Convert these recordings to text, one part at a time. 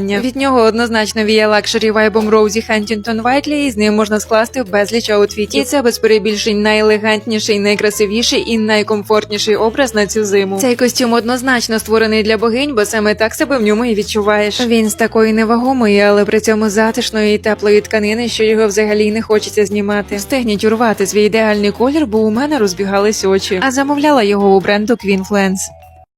Від нього однозначно віє лакшері вайбом Роузі Хентінгтон Вайтлі, і з ним можна скласти безліч аутфітів. І це без перебільшень найелегантніший, найкрасивіший і найкомфортніший образ на цю зиму. Цей костюм однозначно створений для богинь, бо саме так себе в ньому і відчуваєш. Він з такої невагомої, але при цьому затишної і теплої тканини, що його взагалі не хочеться знімати. Встигніть урвати свій ідеальний колір, бо у мене розбігались очі. А замовляла його у бренду Queen Flans.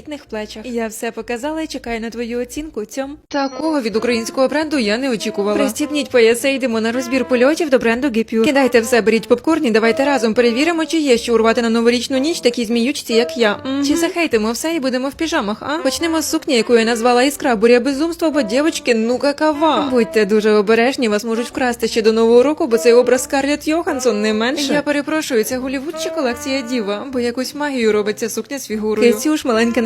тендітних плечах. Я все показала і чекаю на твою оцінку. Цьом такого від українського бренду я не очікувала. Пристібніть пояси, йдемо на розбір польотів до бренду Гіпюр. Кидайте все, беріть попкорн і давайте разом перевіримо, чи є що урвати на новорічну ніч такі зміючці, як я. Мгм. Чи захейтимо все і будемо в піжамах? А почнемо з сукні, яку я назвала іскра буря безумства, бо дівочки, ну какава. Будьте дуже обережні, вас можуть вкрасти ще до нового року, бо цей образ Скарлетт Йоханссон не менше. Я перепрошую, це Голівуд чи колекція діва, бо якусь магію робить ця сукня з фігурою. Кицюш, маленьке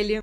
Хейлі?